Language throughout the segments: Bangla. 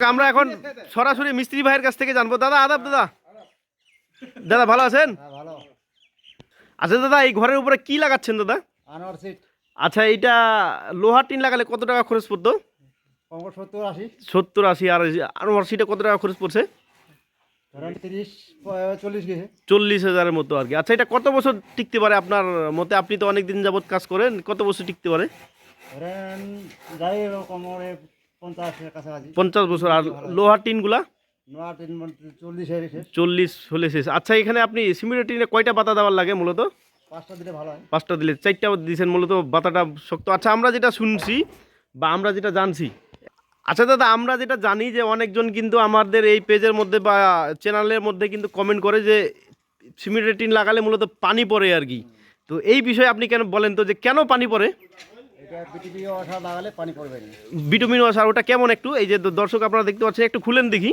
আমরা এখন সরাসরি মিস্ত্রি ভাইয়ের কাছ থেকে জানব। দাদা আদাব দাদা। দাদা ভালো আছেন? হ্যাঁ আচ্ছা দাদা এই ঘরের উপরে কি লাগাচ্ছেন দাদা? আচ্ছা এইটা লোহার টিন লাগালে কত টাকা খরচ পড়তো? সত্তর আশি। আর আনোয়ার সিটে কত টাকা খরচ পড়ছে? চল্লিশ হাজারের মতো আর কি। আচ্ছা এটা কত বছর টিকতে পারে আপনার মতে? আপনি তো অনেক দিন যাবত কাজ করেন কত বছর টিকতে পারে? পঞ্চাশ বছর আর লোহার টিনগুলা? হয়ে চল্লিশ হলে শেষ। আচ্ছা এখানে আপনি সিমেন্টের টিনে কয়টা পাতা দেওয়ার লাগে মূলত? পাঁচটা দিলে ভালো হয়। পাঁচটা দিলে। চারটা দিয়েছেন মূলত বাতাটা শক্ত। আচ্ছা আমরা যেটা শুনছি বা আমরা যেটা জানছি। আচ্ছা দাদা আমরা যেটা জানি যে অনেকজন কিন্তু আমাদের এই পেজের মধ্যে বা চ্যানেলের মধ্যে কিন্তু কমেন্ট করে যে সিমেন্টের টিন লাগালে মূলত পানি পড়ে আর কি। তো এই বিষয়ে আপনি কেন বলেন তো যে কেন পানি পড়ে? এটা বিটিপি ওঠা লাগালে পানি পড়বে না। ভিটামিন ওয়াশ আর ওটা কেমন একটু? এই যে দর্শক আপনারা দেখতে পাচ্ছেন একটু খুলেন দেখি।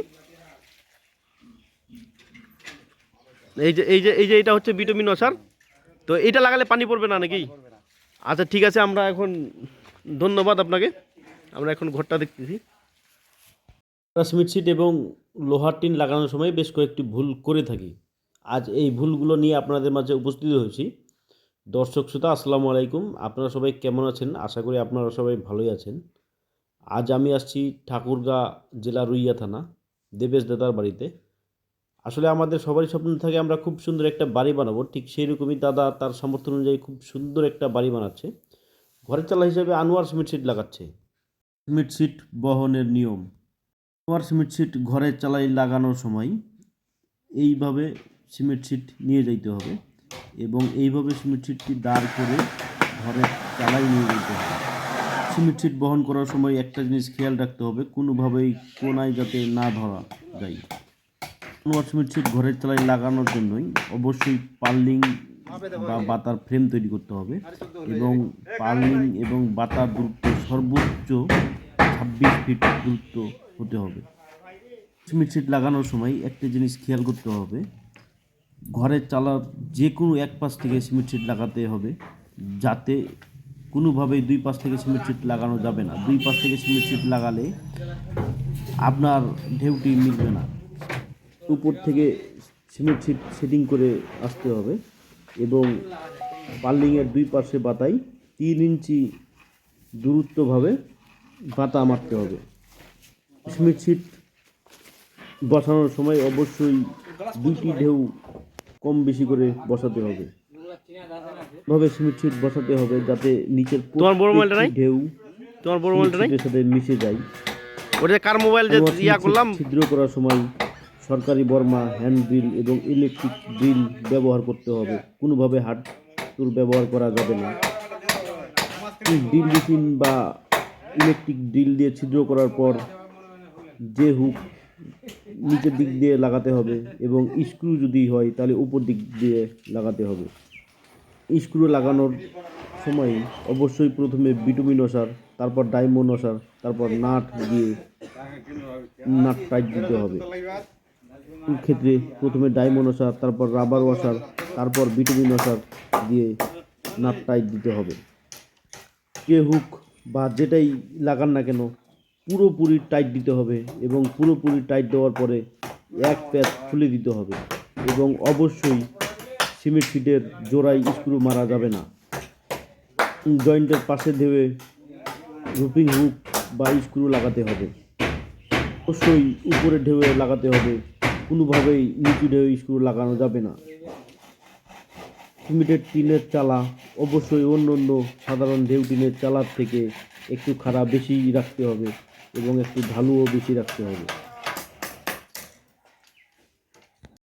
এই যে এই যে এই যে এটা হচ্ছে ভিটামিন ওয়াশার তো এটা লাগালে পানি পড়বে না নাকি? আচ্ছা ঠিক আছে আমরা এখন ধন্যবাদ আপনাকে। আমরা এখন ঘরটা দেখতেছি। সিমেন্ট সিট এবং লোহার টিন লাগানোর সময় বেশ কয়েকটি ভুল করে থাকি। আজ এই ভুলগুলো নিয়ে আপনাদের মাঝে উপস্থিত হয়েছি। দর্শক শ্রোতা, আসসালামু আলাইকুম। আপনারা সবাই কেমন আছেন? আশা করি আপনারা সবাই ভালোই আছেন। আজ আমি আসছি ঠাকুরগাঁ জেলা রুইয়া থানা, দেবেশ দাদার বাড়িতে। আসলে আমাদের সবারই স্বপ্ন থাকে আমরা খুব সুন্দর একটা বাড়ি বানাবো। ঠিক সেই রকমই দাদা তার সামর্থ্য অনুযায়ী খুব সুন্দর একটা বাড়ি বানাচ্ছে। ঘরের চালা হিসেবে আনোয়ার সিমেন্ট সিট লাগাচ্ছে। সিমেন্ট সিট বহনের নিয়ম। আনোয়ার সিমেন্ট সিট ঘরের চালাই লাগানোর সময় এইভাবে সিমেন্ট সিট নিয়ে যাইতে হবে। এবং এইভাবে সিমেন্ট সিটটি দাঁড় করে ঘরের চালাই নিয়ে যেতে হবে। সিমেন্ট সিট বহন করার সময় একটা জিনিস খেয়াল রাখতে হবে, কোনোভাবেই কোনায় যাতে না ধরা যায়। আনোয়ার সিমেন্ট সিট ঘরের চালাই লাগানোর জন্যই অবশ্যই পার্লিং বা বাতার ফ্রেম তৈরি করতে হবে এবং পার্লিং এবং বাতার দূরত্ব সর্বোচ্চ ছাব্বিশ ফিট দূরত্ব হতে হবে। সিমেন্ট সিট লাগানোর সময় একটা জিনিস খেয়াল করতে হবে ঘরের চালার যে কোনো এক পাশ থেকে সিমেন্ট সিট লাগাতে হবে, যাতে কোনোভাবেই দুই পাশ থেকে সিমেন্ট সিট লাগানো যাবে না। দুই পাশ থেকে সিমেন্ট সিট লাগালে আপনার ঢেউটি মিলবে না। উপর থেকে সিমেন্ট সিট সেটিং করে আসতে হবে এবং পার্লিংয়ের দুই পাশে বাতাই তিন ইঞ্চি দূরত্বভাবে বাতা মারতে হবে। সিমেন্ট সিট বসানোর সময় অবশ্যই দুইটি ঢেউ কম বেশি করে বসাতে হবে। ভাবে সিমেন্ট সিট বসাতে হবে যাতে নিচের তোমার বড় মোবাইলটা নাই? ঢেউ তোমার বড় মোবাইলটা নাই? সাথে মিশে যায়। ওটা কার মোবাইল যে ইয়া করলাম। করলাম? ছিদ্র করার সময় সরকারি বর্মা হ্যান্ড ড্রিল এবং ইলেকট্রিক ড্রিল ব্যবহার করতে হবে। কোনোভাবে হাত টুল ব্যবহার করা যাবে না। ড্রিল মেশিন বা ইলেকট্রিক ড্রিল দিয়ে ছিদ্র করার পর যে হুক নিচের দিক দিয়ে লাগাতে হবে এবং স্ক্রু যদি হয়, তাহলে উপর দিক দিয়ে লাগাতে হবে। স্ক্রু লাগানোর সময় অবশ্যই প্রথমে বিটুমিন অসার তারপর ডায়মন্ড অসার তারপর নাট দিয়ে নাট টাইট দিতে হবে। ক্ষেত্রে প্রথমে ডায়মন্ড ওয়াশার তারপর রাবার ওয়াশার তারপর বিটুমিন ওয়াশার দিয়ে নাট টাইট দিতে হবে। কে হুক বা যেটাই লাগান না কেন পুরোপুরি টাইট দিতে হবে এবং পুরোপুরি টাইট দেওয়ার পরে এক প্যাচ খুলে দিতে হবে এবং অবশ্যই সিমেন্ট ফিটের জোড়ায় স্ক্রু মারা যাবে না। জয়েন্টের পাশে দেবে রুপিং হুক বা স্ক্রু লাগাতে হবে। অবশ্যই উপরে ঢেউয়ে লাগাতে হবে, কোনোভাবেই নিচু ঢেউ স্ক্রু লাগানো যাবে না। সিমেন্টের টিনের চালা, অবশ্যই অন্য অন্য সাধারণ ঢেউ টিনের চালার থেকে একটু খারাপ বেশি রাখতে হবে। এবং একটু ঢালুও বেশি রাখতে হবে।